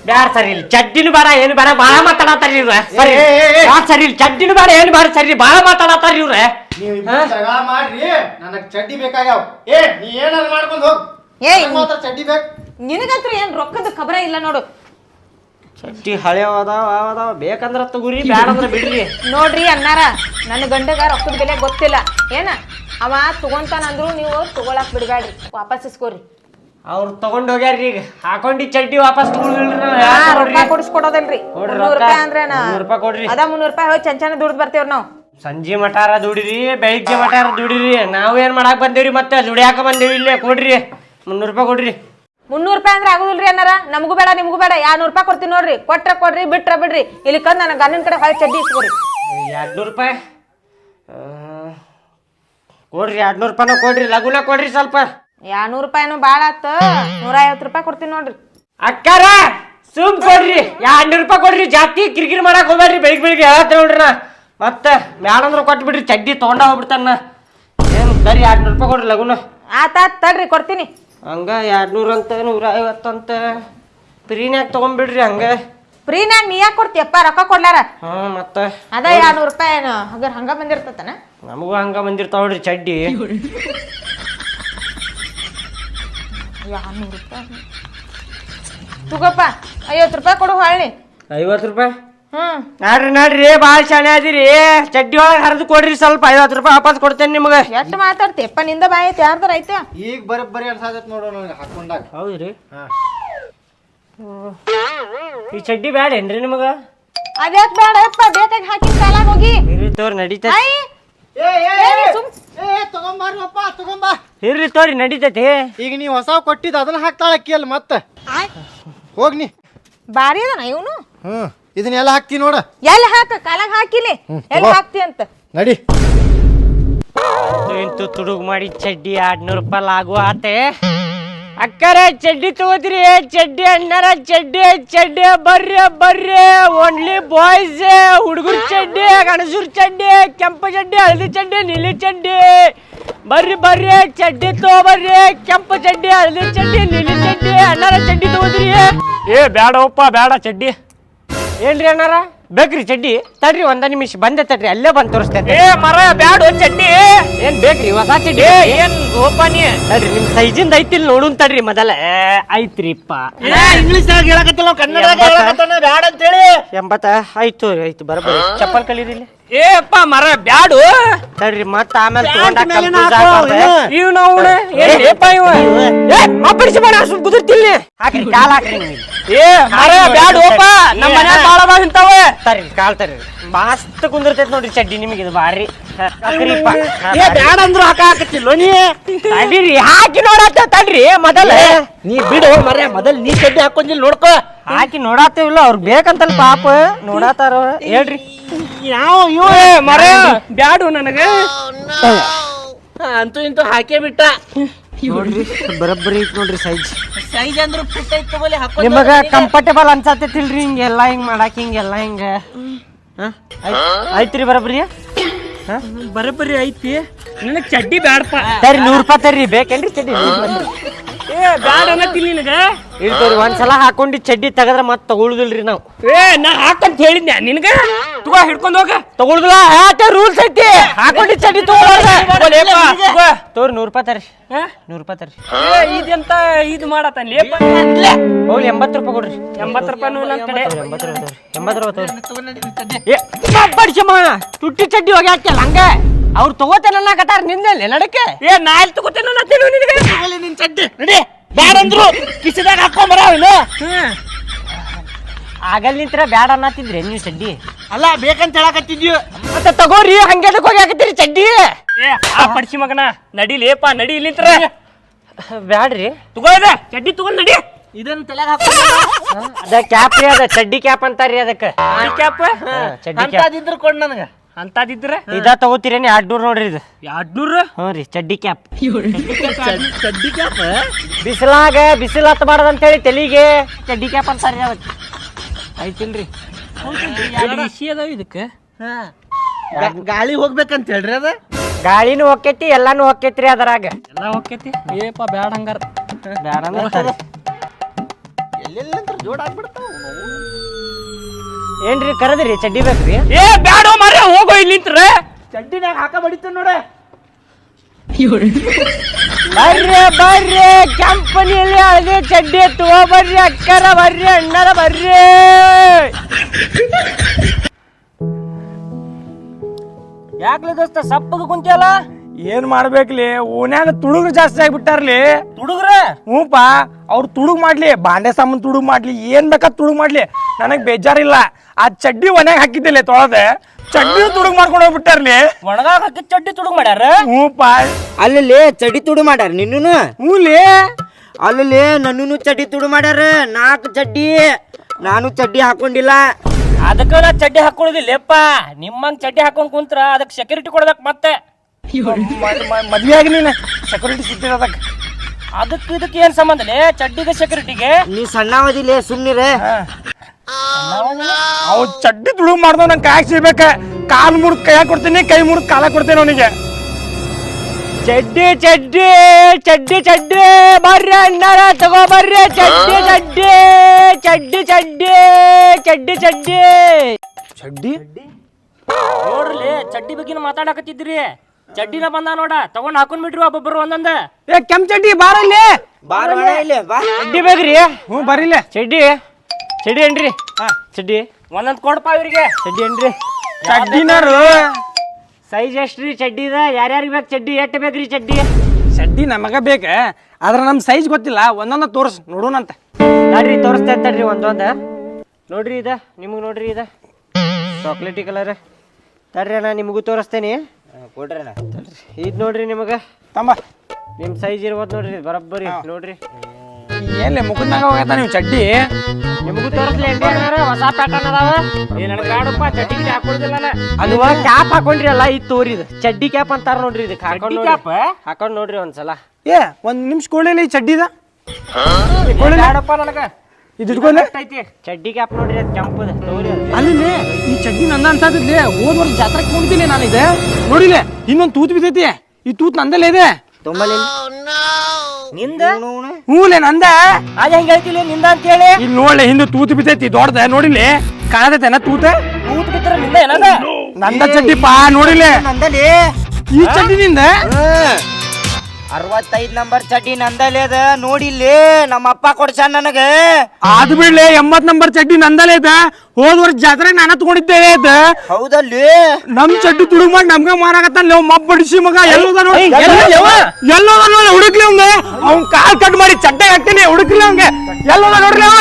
ಬ್ಯಾಡ ಸರಿ ಇಲ್ಲ ಚಡ್ಡಿನೂ ಬೇಡ ಏನು ಬೇಡ ಭಾಳ ಮಾತಾಡತ್ತಾರ ಇವ್ರ. ಸರಿ. ಏ, ಏ, ಏ. ಬ್ಯಾಡ ಸರಿ ಇಲ್ಲಿ ಚಡ್ಡಿನೂ ಬೇಡ ಏನು ಬೇಡ ಸರಿ ಬಾಳ ಮಾತಾಡತ್ತಾರ ಇವ್ರ. ನೀವು ಇಬ್ರು ಜಗಳ ಮಾಡ್ರಿ ನನಗ್ ಚಡ್ಡಿ ಬೇಕಾಗ್ಯಾವ. ಏ ನೀ ಏನಾರ ಮಾಡ್ಕೊಂಡ್ ಹೋಗ್. ನನಗ್ ಮಾತ್ರ ಚಡ್ಡಿ ಬೇಕು. ನಿನಗಂತ್ರ ಏನ್ ರೊಕ್ಕದ ಖಬರ ಇಲ್ಲ ನೋಡು. ಚಡ್ಡಿ ಹಳೆ ಅದಾವ ಅದಾವ ಬೇಕಂದ್ರ ತಗೋರಿ ಬೇಡಂದ್ರ ಬಿಡ್ರಿ. ನೋಡ್ರಿ ಅನ್ನಾರ ನನ್ನ ಗಂಡಗ ರೊಕ್ಕದ ಬೆಲೆ ಗೊತ್ತಿಲ್ಲ. ಏನ? ಅವ ತಗೊಂತಾನಂದ್ರು ನೀವು ತಗೊಳಕ್ ಬಿಡ್ಬೇಡ್ರಿ ವಾಪಸ್ ಇಸ್ಕೋರಿ. ಅವ್ರು ತಗೊಂಡ್ ಹೋಗ್ಯಾರ್ರಿ ಈಗ. ಹಾಕೊಂಡಿ ಚಡ್ಡಿ ವಾಪಸ್ ತಗೊಳ್ರಿ ಹಾ, ರೊಕ್ಕ ಕೊಡಿಸ್ಕೊಡೋದಲ್ರಿ ಕೊಡ್ರಿ? ಮುನ್ನೂರು ರೂಪಾಯಿ ರೂಪಾಯಿ ಕೊಡ್ರಿ. ಅದ ಮುನ್ನೂರು ರೂಪಾಯಿ ಹೋಗಿ ಚಂಚನ ದುಡ್ದು ಬರ್ತೇವ್ರಿ ನಾವು. ಸಂಜೆ ಮಠಾರ ದುಡಿರಿ ಬೆಳಿಗ್ಗೆ ಮಠಾರ ದುಡಿರಿ. ನಾವು ಏನ್ ಮಾಡಾಕ್ ಬಂದೇವ್ರಿ ಮತ್ತೆ? ದುಡಿಯಾಕ ಬಂದೇವಿ ಇಲ್ಲೇ. ಕೊಡ್ರಿ. ಮುನ್ನೂರು ರೂಪಾಯಿ ಕೊಡ್ರಿ. ಮುನ್ನೂರು ರೂಪಾಯಿ ಅಂದ್ರೆ ಆಗುದಿಲ್ರಿ ಅನ್ನಾರ? ನಮಗೂ ಬೇಡ ನಿಮಗೂ ಬೇಡ. ಎರಡ್ನೂರು ರೂಪಾಯಿ ಕೊಡ್ತೀನಿ ನೋಡ್ರಿ. ಕೊಟ್ರ ಕೊಡ್ರಿ ಬಿಟ್ರ ಬಿಡ್ರಿ. ಇಲ್ಲಿ ಕಂದ್ ನನ್ನ ಗಂಡನ ಕಡೆ ಹೊಳೆ ಚಡ್ಡಿ ಎರಡು ಎರಡ್ನೂರು ರೂಪಾಯಿ? ಆ, ಕೊಡ್ರಿ ಎರಡ್ನೂರು ರೂಪಾಯಿನ ಕೊಡ್ರಿ ಲಗುನ ಕೊಡ್ರಿ ಸ್ವಲ್ಪ. ಎರಡ್ನೂರು ರೂಪಾಯಿನೂ ಭಾಳ ಆತ. ನೂರ ಐವತ್ತು ರೂಪಾಯಿ ಕೊಡ್ತೀನಿ ನೋಡ್ರಿ. ಅಕ್ಕಾರ ಸುಮ್ ಕೊಡ್ರಿ. ಎರಡ್ನೂರು ರೂಪಾಯಿ ಕೊಡ್ರಿ. ಜಾಸ್ತಿ ಕಿರಿಕಿರಿ ಮಾಡಕ್ ಹೋಗ್ಬೇಡ್ರಿ. ಬೆಳಿಗ್ಗೆ ಬೆಳಿಗ್ಗೆ ಹೇಳತ್ತೆ ನೋಡ್ರಿ ನಾ ಮತ್ತೆ ಮ್ಯಾಡಂದ್ರೆ ಕೊಟ್ಟು ಬಿಡ್ರಿ. ಚಡ್ಡಿ ತೊಗೊಂಡ ಹೋಗ್ಬಿಡ್ತಾನ ಏನು ಬರೀ ಎರಡ್ನೂರು ರೂಪಾಯಿ ಕೊಡ್ರಿ ಲಗುನ ಆತ ಆತ್ ತಡ್ರಿ ಕೊಡ್ತೀನಿ. ಹಂಗ ಎರಡ್ನೂರು ಅಂತ ನೂರ ಐವತ್ತಂತ ಫ್ರೀನ್ಯಾಗ ತಗೊಂಡ್ಬಿಡ್ರಿ ಹಂಗ. ಫ್ರೀನ್ಯಾಗ ನೀ ಯಾಕೆ ಕೊಡ್ತೀಯಪ್ಪ ರೊಕ್ಕ ಕೊಡ್ಲಾರ? ಹಾ ಮತ್ತೆ. ಅದ ಎರಡ್ನೂರು ರೂಪಾಯಿ ಏನು ಹಂಗಾರೆ ಹಂಗ ಬಂದಿರ್ತತನ? ನಮಗೂ ಹಂಗ ಬಂದಿರ್ತಾವ ನೋಡ್ರಿ ಚಡ್ಡಿ. ಎರಡ್ನೂರು ರೂಪಾಯಿ ತಗೋಪ್ಪ ಐವತ್ತು ರೂಪಾಯಿ ಕೊಡು ಹೊಳ್ಳಿ. ಐವತ್ತು ರೂಪಾಯಿ? ನಾಡ್ರಿ ನಾಡ್ರಿ ಭಾಳ ಶಾಣೆ ಅದಿರಿ. ಚಡ್ಡಿ ಒಳಗೆ ಹರಿದು ಕೊಡ್ರಿ ಸ್ವಲ್ಪ ಐವತ್ತು ರೂಪಾಯಿ ವಾಪಸ್ ಕೊಡ್ತೇನೆ ನಿಮಗೆ. ಎಷ್ಟು ಮಾತಾಡ್ತಿಯಪ್ಪ ನಿಂದ ಬಾಯ್ ಐತೆ ಯಾರ್ದಾರ ಐತೆ? ಈಗ ಬರೀ ಬರೀ ಅನ್ಸಾದತ್ ನೋಡು ನನಗೆ ಹಾಕೊಂಡಾಗ. ಹೌದ್ರಿ? ಹಾಂ. ಈ ಚಡ್ಡಿ ಬ್ಯಾಡೇನ್ರಿ ನಿಮಗೆ? ಅದ್ಯಾಕ್ ಬೇಡ ಯಪ್ಪ ಬೇಕಾಗಿ ಹಾಕಿ ಸಾಲಾಗ ಹೋಗಿ. ಇರಿ ತೋರಿ ನಡೀತೈತಿ. ಐ! ಏ ಏ ಏ, ಏ, ಸುಮ್- ಏ ತಗೊಂಬಾರಪ್ಪ ತಗೊಂಬಾ. ಇರ್ರಿ ತೋರಿ ನಡೀತೈತಿ. ಈಗ ನೀವು ಹೊಸ ಕೊಟ್ಟಿದ್ದು ಅದನ್ನ ಹಾಕ್ತಾಳ ಅಕ್ಕಿ ಅಲ್ಲಿ ಮತ್ತೆ. ಹೋಗ್ನಿ ಬಾರಿ ಅದನ ಇವನು? ಹ್ಮ್. ಇದನ್ನೆಲ್ಲ ಹಾಕ್ತಿ ನೋಡ. ಎಲ್ಲಿ ಹಾಕ ಕಾಲಾಗ ಹಾಕಿಲಿ. ಎಲ್ಲಿ. ಹಾಕ್ತಿ ಅಂತ. ನಡಿ. ಇಂತು ತುಡುಗ್ ಮಾಡಿ ಚಡ್ಡಿ ಎರಡ್ನೂರು ರೂಪಾಯಿ ಲಾಗು ಆತೆ. ಅಕ್ಕರ ಚಡ್ಡಿ ತಗೋದ್ರಿ ಚಡ್ಡಿ ಅಣ್ಣರ ಚಡ್ಡಿ ಚಡ್ಡಿ ಬರ್ರಿ ಬರ್ರಿ. ಓನ್ಲಿ ಬಾಯ್ಸ್ ಹುಡುಗರ ಚಡ್ಡಿ ಗಣಸೂರ್ ಚಡ್ಡಿ ಕೆಂಪು ಚಡ್ಡಿ ಹಳದಿ ಚಡ್ಡಿ ನೀಲಿ ಚಡ್ಡಿ. ಬರ್ರಿ ಬರ್ರಿ ಚಡ್ಡಿ ತಗೋಬರ್ರಿ ಕೆಂಪು ಚಡ್ಡಿ ಹಳದಿ ಚಡ್ಡಿ ನೀಲಿ ಚಡ್ಡಿ ಅಣ್ಣರ ಚಡ್ಡಿ ತಗೋದ್ರಿ ಏ ಬೇಡವಪ್ಪ ಬೇಡ ಚಡ್ಡಿ. ಏನ್ರಿ ಅಣ್ಣಾರ? ಬೇಕ್ರಿ ಚಡ್ಡಿ? ತಡ್ರಿ ಒಂದ ನಿಮಿಷ ಬಂದೆ ತಡ್ರಿ ಅಲ್ಲೇ ಬಂದ್ ತೋರಿಸ್ತೇನೆ ಏ ಮರ ಬ್ಯಾಡ ಚಡ್ಡಿ. ಏನ್ ಬೇಕ್ರಿ ಹೊಸ ಚಡ್ಡಿ ಏನ್ ಗೋಪಾನಿ? ತಡ್ರಿ ನಿಮ್ ಸೈಜಿಂದ ಐತಿಲ್ ನೋಡುನ್ ತಡ್ರಿ ಮೊದಲ. ಏ, ಐತ್ರಿಪ್ಪ. ಇಂಗ್ಲಿಷ್ ಹೇಳಕತ್ತಲ್ಲ ಕನ್ನಡ ಎಂಬತ್ತ? ಬ್ಯಾಡ ಅಂತೇಳಿ. ಎಂಬತ್ತ? ಆಯ್ತು ಆಯ್ತು ಬರಬಹುದು ಚಪ್ಪಲ್ ಕಲೀರಿ ಏ ಏಪ್ಪ ಮರ ಬ್ಯಾಡು. ತಡ್ರಿ ಮತ್ತ ಆಮೇಲೆ ಇವ್ ನಾವು ಹಾಕ್ರಿ ಕಾಲ್ ಹಾಕ್ರಿ ನೀವು ಏ ಮರ ಬ್ಯಾಡುಪ್ಪ ನಮ್ಮ ಮನ್ಯಾಗ ಬಾಳ ಬಾಳ ಇಂತಾವ ತರಿ ಕಾಲ್ ತರಿ ಮಸ್ತ್ ಕುಂದಿರ್ತೈತಿ ನೋಡ್ರಿ ಚಡ್ಡಿ ನಿಮಗೆ ಇದು ಬಾರಿ. ಹಾಕ್ರಿಪ್ಪ ಏ ಬ್ಯಾಡ ಅಂದ್ರು ಹಾಕ ಹಾಕತ್ತಿಲ್ಲೋ ನೀ? ತಡೀರಿ. ಹಾಕಿ ನೋಡತ್ತ ತಡ್ರಿ ಮೊದಲ. ನೀ ಬಿಡು ಮರ್ಯ ಮೊದಲ್ ನೀ ಚಡ್ಡಿ ಹಾಕೊಂಡಿಲ್ಲ ನೋಡ್ಕೋ. ಹಾಕಿ ನೋಡತ್ತೇವಿಲ್ಲ ಅವ್ರಿಗೆ ಬೇಕಂತಲ್ ಪಾಪ. ನೋಡಾತಾರ. ಹೇಳ್ರಿ. ಯಾವ ಇವ ಮರ ಬ್ಯಾಡು ನನಗೆ. ಅಂತೂ ಇಂತೂ ಹಾಕೇ ಬಿಟ್ಟ. ನೋಡ್ರಿ ಬರಬ್ಬರಿ ಐತ್ ನೋಡ್ರಿ ಸೈಜ್ ಸೈಜ್ ಅಂದ್ರು ಫಿಟ್ ಐತ್ ತಗೊಳ್ಳಿ ಹಾಕೋ ನಿಮಗ ಕಂಫರ್ಟೇಬಲ್ ಅನ್ಸತ್ತೈತಿಲ್ರಿ ಹಿಂಗೆಲ್ಲ ಹಿಂಗ್ ಮಾಡಾಕ ಹಿಂಗೆಲ್ಲ ಹಿಂಗ. ಹ? ಆಯ್ತ್- ಐತ್ರಿ ಬರಬ್ರಿ ಬರಬ್ಬರಿ ಐತಿ. ನನಗ್ ಚಡ್ಡಿ ಬೇಡಪ್ಪ ಸರಿ ನೂರ್ ರೂಪಾಯಿ ತರ್ರಿ ಬೇಕೇನ್ರಿ ಚಡ್ಡಿ? ಏ ಬ್ಯಾಡ ಅನ್ನತ್ತಿಲ್ಲ ನಿನಗ? ಇಲ್ತೋರಿ ಒಂದ್ಸಲ ಹಾಕೊಂಡಿ ಚಡ್ಡಿ ತೆಗದ್ರ ಮತ್ ತಗೊಳುದಿಲ್ರಿ ನಾವು. ಏ ನಾ ಹಾಕಂತ ಹೇಳಿದ್ನ ನಿನಗ? ತಗೋ ಹಿಡ್ಕೊಂಡ್ ಹೋಗ. ತಗೊಳುದಿಲ್ಲ ಯಾಕೆ ರೂಲ್ಸ್ ಐತಿ? ಹಾಕೊಂಡಿ ಚಡ್ಡಿ ತಗೊಳ್ಳ ತೋರಿ ನೂರ್ ರೂಪಾಯಿ ತರ್ರಿ. ಹಾ? ನೂರ್ ರೂಪಾಯಿ ತರ್ರಿ. ಏ ಇದೆಂತ ಇದು ಮಾಡತ್ತ ಲೇಪ? ಹೋಗ್ಲಿ ಎಂಬತ್ತು ರೂಪಾಯಿ ಕೊಡ್ರಿ. ಎಂಬತ್ತು ರೂಪಾಯಿ ಕಡೆ. ಎಂಬತ್ತು ರೂಪಾಯಿ ತಗೋರಿ. ಎಂಬತ್ತು ರೂಪಾಯಿ ತಗೋರಿ. ಏ ಬಡ್ಸಮ್ಮ ತುಟ್ಟಿ ಚಡ್ಡಿ ಹೋಗಿ ಹಾಕ್ಯಲ್ಲ ಹಂಗ. ಅವ್ರು ತಗೋತಾನಲ್ಲ ಕತಾರ ನಿಂದಲ್ಲಿ ನಡಕ್ಕೆ? ಏ ನಾ ಎಲ್ಲಿ ತಗೋತೇನೋ ನಿನಗ? ಚಡ್ಡಿ ನಡಿ ಬ್ಯಾಡಂದ್ರು ಕಿಸಿದಾಗ ಹಾಕೊಂಬರ ಅವನು. ಆಗಲ್ ನಿಂತ್ರ ಬ್ಯಾಡ ಅನ್ನತ್ತಿದ್ರಿ ನೀವು ಚಡ್ಡಿ ಅಲ್ಲ ಬೇಕಂತ ಹೇಳಕತ್ತಿದ್ಯು. ಮತ್ತೆ ತಗೋರಿ ಹಂಗೆ ಹೋಗಿ ಹಾಕತ್ತೀರಿ ಚಡ್ಡಿ ಏ ಆ ಪಡ್ಸಿ ಮಗನ ನಡಿ ಲೇಪ ನಡಿ ಇಲ್ಲಿಂತ್ರ ಬ್ಯಾಡ್ರಿ. ತಗೋ ಇದ ಚಡ್ಡಿ ತಗೊಂಡ್ ನಡಿ. ಇದನ್ನ ತಲೆಗ ಹಾಕೊಂಡ ಅದ ಕ್ಯಾಪ್ ರೀ ಅದ ಚಡ್ಡಿ ಕ್ಯಾಪ್ ಅಂತಾರ್ರಿ ಅದಕ್ಕೆ. ಕ್ಯಾಪ್? ಚಡ್ಡಿ ಕ್ಯಾಪ್ ಇದ್ರು ಕೊಡ್ ನನಗ. ಅಂತದಿದ್ರ? ಇದ ತಗೋತೀರೇನಿ ಎರಡ್ನೂರ್ ನೋಡ್ರಿ ಇದು. ಎರಡ್ನೂರು ಹ್ಞೂ ರೀ ಚಡ್ಡಿ ಕ್ಯಾಪ್. ಚಡ್ಡಿ ಕ್ಯಾಪ್? ಬಿಸಿಲಾಗ ಬಿಸಿಲು ಹತ್ತಬಾರ್ದು ಅಂತೇಳಿ ತಲಿಗೆ ಚಡ್ಡಿ ಕ್ಯಾಪ್ ಅಂತಾರೆ ಅವತ್ತು ಐತಿಲ್ರಿ ಇಸಿ ಅದಾವ ಇದಕ್ಕೆ. ಗಾಳಿ ಹೋಗ್ಬೇಕಂತ ಹೇಳ್ರಿ ಅದ? ಗಾಳಿನೂ ಹೊಕ್ಕೈತಿ ಎಲ್ಲಾನು ಹೊಕ್ಕೈತ್ರಿ ಅದ್ರಾಗ. ಎಲ್ಲ ಹೋಗ್ತೈತಿ ಏಪ ಬ್ಯಾಡ ಹಂಗಾರ ಬ್ಯಾಡ ಅಂದ್ರೆ. ಎಲ್ಲೆಲ್ಲಂತ್ರ ಜೋಡ್ ಆಗ್ಬಿಡ್ತಾವ? ಏನ್ರಿ ಕರದ್ರಿ? ಚಡ್ಡಿ ಬೇಕ್ರಿ? ಏ ಬ್ಯಾಡ ಮರ ಹೋಗೋ ಇಲ್ಲಿ ನಿಂತ್ರೆ. ಚಡ್ಡಿನಾಗ ಹಾಕ ಬಡಿತ ನೋಡ ಬರ್ರಿ ಬರ್ರಿ ಕಂಪನಿಯಲ್ಲಿ ಹಳದಿ ಚಡ್ಡಿ ತಗೋ ಬರ್ರಿ ಅಕ್ಕರ ಬರ್ರಿ ಅಣ್ಣರ ಬರ್ರಿ. ಯಾಕ್ಲಿ ದೋಸ್ತ ಸಪ್ಪಗ ಕುಂತಿಯಲ್ಲ? ಏನ್ ಮಾಡ್ಬೇಕ್ಲಿ? ಓನ್ಯಾಗ ತುಡುಗ್ರು ಜಾಸ್ತಿ ಆಗ್ಬಿಟ್ಟಾರ್ಲಿ. ತುಡುಗ್ರೆ? ಹ್ಞೂಪ ಅವ್ರು ತುಡುಗ್ ಮಾಡ್ಲಿ ಬಾಂಡೆ ಸಾಮಾನು ತುಡುಗ್ ಮಾಡ್ಲಿ ಏನ್ ಬೇಕಾದ್ ತುಡುಗ್ ಮಾಡ್ಲಿ. ನನಗ್ ಬೇಜಾರಿಲ್ಲ. ಆ ಚಡ್ಡಿ ಒನ್ಯಾಗ ಹಾಕಿದ್ದಿಲ್ಲ ತೊಳದೆ. ಚಡ್ಡಿ ತುಡುಗ್ ಮಾಡ್ಕೊಂಡು ಹೋಗ್ಬಿಟ್ಟಾರ್ಲಿ. ಒಣಗಾಗ ಹಾಕಿ ಚಡ್ಡಿ ತುಡುಗ್ ಮಾಡ್ಯಾರ? ಹ್ಞೂಪ ಅಲ್ಲಿ ಚಡಿ ತುಡು ಮಾಡ್ಯಾರ ನಿನ್ನೂ ಹ್ಞೂಲಿ ಅಲ್ಲಿ ನನ್ನೂ ಚಡ್ಡಿ ತುಡು ಮಾಡ್ಯಾರ. ನಾಲ್ಕು ಚಡ್ಡಿ. ನಾನು ಚಡ್ಡಿ ಹಾಕೊಂಡಿಲ್ಲ. ಅದಕ್ಕೆ ನಾ ಚಡ್ಡಿ ಹಾಕೊಳ್ಳೋದಿಲ್ಲಪ್ಪ. ನಿಮ್ಮಂಗ್ ಚಡ್ಡಿ ಹಾಕೊಂಡ್ ಕುಂತ್ರ ಅದಕ್ಕೆ ಸೆಕ್ಯೂರಿಟಿ ಕೊಡ್ಬೇಕು ಮತ್ತೆ. ಮದ್ವೆ ಆಗಿ ನೀನು. ಸೆಕ್ಯೂರಿಟಿ ಸಿಗ್ತದೆ ಅದಕ್ಕೆ. ಅದಕ್ಕೆ ಇದಕ್ಕೆ ಏನ್ ಸಂಬಂಧಲೇ ಚಡ್ಡಿಗೆ ಸೆಕ್ಯೂರಿಟಿಗೆ ನೀ ಸಣ್ಣವದಿಲೆ ಸುಮ್ನಿರೆ. ಅವ್ ಚಡ್ಡಿ ತುಳು ಮಾಡ್ದವ್ ನಂಗೆ ಕಾಯಕ್ ಸಿಗ್ಬೇಕ. ಕಾಲ್ ಮುರಿದ್ ಕೈಯಾಗ ಕೊಡ್ತೀನಿ ಕೈ ಮುರಿದ್ ಕಾಲ ಕೊಡ್ತೇನೆ ಅವನಿಗೆ. ಚಡ್ಡಿ ಚಡ್ಡಿ ಚಡ್ಡಿ ಚಡ್ಡಿ. ಬರ್ರಿ ಅಣ್ಣಾರ ತಗೋ ಬರ್ರಿ. ಚಡ್ಡಿ ಚಡ್ಡಿ ಚಡ್ಡಿ ಚಡ್ಡಿ ಚಡ್ಡಿ ಚಡ್ಡಿ. ಚಡ್ಡಿ? ನೋಡ್ರಿ ಚಡ್ಡಿ ಬಗ್ಗೆ ಮಾತಾಡಕತ್ತಿದ್ರಿ ಚಡ್ಡಿನ ಬಂದ ನೋಡ ತಗೊಂಡ್ ಹಾಕೊಂಡ್ ಬಿಟ್ರಿ ಒಬ್ಬೊಬ್ರು ಒಂದೊಂದ. ಏ ಕೆಂಪ್ ಚಡ್ಡಿ ಬಾರಲ್ಲಿ ಬಾರ ಇಲ್ಲಿ ಬಾ. ಚಡ್ಡಿ ಬೇಕ್ರಿ? ಹ್ಞೂ ಬರಿಲ್ಲ ಚಡ್ಡಿ ಚಡ್ಡಿ ಏನ್ರಿ? ಚಡ್ಡಿ ಒಂದೊಂದ್ ಕೊಡಪ್ಪ ಇವ್ರಿಗೆ. ಚಡ್ಡಿ ಏನ್ರಿ? ಚಡ್ಡಿನಾರು? ಸೈಜ್ ಎಷ್ಟ್ರಿ ಚಡ್ಡಿದ ಯಾರ್ಯಾರಿಗೆ ಬೇಕು ಚಡ್ಡಿ? ಎಷ್ಟು ಬೇಕ್ರಿ ಚಡ್ಡಿ? ಚಡ್ಡಿ ನಮಗ ಬೇಕ ಆದ್ರೆ ನಮ್ ಸೈಜ್ ಗೊತ್ತಿಲ್ಲ ಒಂದೊಂದ ತೋರ್ಸ್ ನೋಡೋಣಂತ. ನೋಡ್ರಿ ತೋರಿಸ್ತಾ ತಡ್ರಿ ಒಂದೊಂದ. ನೋಡ್ರಿ ಇದ ನಿಮಗೆ ನೋಡ್ರಿ ಇದ. ಚಾಕ್ಲೇಟಿ ಕಲರ್ ತಡ್ರಿ ಅಣ್ಣ ನಿಮಗೂ ತೋರಿಸ್ತೇನೆ. ಕೊಡ್ರಿ ಇದು ನೋಡ್ರಿ ನಿಮಗೆ. ತಮ್ಮ. ನಿಮ್ಮ ಸೈಜ್ ಇರ್ಬೋದು ನೋಡ್ರಿ ಇದ್ ಬರೋಬ್ಬರಿ ನೋಡ್ರಿ. ಎಲ್ಲಿ ಮುಖದಾಗ ಹೋಗತ್ತ ನೀವು ಚಡ್ಡಿ? ನಿಮಗೂ ತೋರಿಸ್ಲಿ ಹೊಸ ಪ್ಯಾಟರ್ನ್ ಅದಾವ? ಏನಪ್ಪ ನನಗೆ ಬೇಡಪ್ಪ ಚಡ್ಡಿ ನಾ ಅದು ಕ್ಯಾಪ್ ಹಾಕೊಂಡ್ರಿ ಅಲ್ಲ ಇದು ತೋರಿ ಇದು. ಚಡ್ಡಿ ಕ್ಯಾಪ್ ಅಂತಾರ ನೋಡ್ರಿ ಇದಕ್ಕೆ. ಹಾಕೊಂಡು ನೋಡ್ರಿ. ಹಾಕೊಂಡು ನೋಡ್ರಿ ಒಂದ್ಸಲ. ಏ ಒಂದ್ ನಿಮಿಷ ಕೊಳ್ಳಿಲ್ಲ ಈ ಚಡ್ಡಿದ? ಬೇಡಪ್ಪ ನನಗೆ. ಇದು ಇಟ್ಕೊಂಡೆ ಐತಿ. ಚಡ್ಡಿ ಕ್ಯಾಪ್ ನೋಡ್ರಿ ಅದು ಕೆಂಪದ. ತೋರಿ. ಅಲ್ಲಿ ಈ ಚಡ್ಡಿ ನಂದ ಅಂತದಿದ್ಲಿ ಹೋದ್ ವರ್ಷ ಜಾತ್ರೆ ಕೊಂಡಿದ್ದೀನಿ ನಾನು ಇದೆ. ನೋಡಿಲ್ಲ ಇನ್ನೊಂದ್ ತೂತ್ ಬಿದ್ದೈತಿ. ಈ ತೂತ್ ನಂದಲ್ಲೇ ಇದೆ. ತೊಂಬಲಿ ನಿಂದ? ಹ್ಞೂಲೆ ನಂದ? ಅದ ಹೆಂಗ್ ಹೇಳ್ತಿಲ್ಲ ನಿಂದ ಅಂತ ಹೇಳಿ. ಇಲ್ಲಿ ನೋಡ್ಲೆ ಹಿಂದೆ ತೂತ್ ಬಿದ್ದೈತಿ ದೊಡ್ಡದ. ನೋಡಿಲಿ ಕಾಣತೈತೆನ ತೂತ? ತೂತ್ ಬಿತ್ರ ನಿಂದ ಏನದ? ನಂದ ಚಡ್ಡಿ ಪಾ ನೋಡಿಲೆ ನಂದಲ್ಲಿ ಈ ಚಡ್ಡಿ ನಿಂದ? ಅರವತ್ತೈದ್ ನಂಬರ್ ಚಡ್ಡಿ ನಂದಲೇ ಅದ ನೋಡಿಲ್ಲಿ ನಮ್ಮ ಅಪ್ಪ ಕೊಡ್ಸ ನನಗೆ. ಅದ್ ಬಿಡ್ಲಿ ಎಂಬತ್ ನಂಬರ್ ಚಡ್ಡಿ ನಂದಲೇ ಅದ. ಹೋದ್ ವರ್ಷ ಜಾತ್ರೆ ನಾನ ತಗೊಂಡಿದ್ದೇವೆ ಅದ. ಹೌದಲ್ಲಿ? ನಮ್ ಚಡ್ಡಿ ತುಡು ಮಾಡಿ ನಮ್ಗ ಮಾರಾಕತ್ತಾನ ಮಬ್ ಮಬ್ಬ ಬಡಿಸಿ ಮಗ. ಎಲ್ಲೋದ ನೋಡಿ. ಎಲ್ಲೋದ? ನೋಡಿ. ಹುಡುಕ್ಲಿ ಅವ್ನ್ ಕಾಲ್ ಕಟ್ ಮಾಡಿ ಚಡ್ಡೆ ಹಾಕ್ತೀನಿ. ಹುಡುಕ್ಲಿ ಅವಂಗ ಎಲ್ಲೋದ ನೋಡ್ರಿ ಅವ